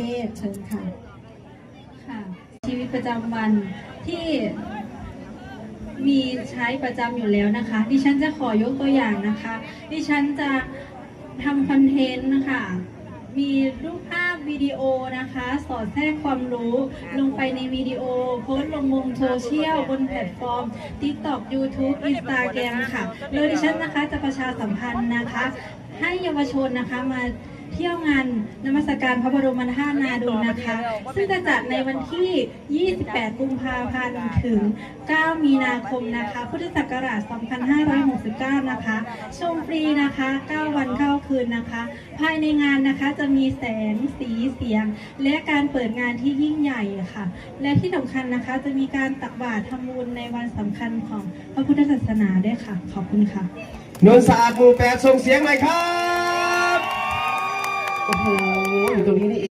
ทศเชิญค่ะค่ะ ชีวิตประจำวันที่มีใช้ประจำอยู่แล้วนะคะ ดิฉันจะขอยกตัวอย่างนะคะ ดิฉันจะทำคอนเทนต์นะคะ มีรูปภาพวิดีโอนะคะ สอดแทรกความรู้ลงไปในวิดีโอ โพสต์ลงบนโซเชียลบนแพลตฟอร์ม TikTok YouTube Instagram ค่ะ โดยดิฉันนะคะจะประชาสัมพันธ์นะคะ ให้เยาวชนนะคะมาเที่ยวงานนมัสการพระบรมธาตุนาดูนะคะ ซึ่งจะจัดในวันที่ 28 กุมภาพันธ์ถึง 9 มีนาคมนะคะ พุทธศักราช 2569 นะคะ ชมฟรีนะคะ 9 วัน9คื นนะคะ ภายในงานนะคะจะมีแสงสีเสียง และการเปิดงานที่ยิ่งใหญ่ค่ะ และที่สำคัญนะคะจะมีการตักบาตรทำบุญในวันสำคัญของพระพุทธศาสนาด้วยค่ะ ขอบคุณค่ะนนท์สะอาดหมู่แปดส่งเสียงหน่อยครับ โอ้โหอยู่ตรงนี้นี่เอง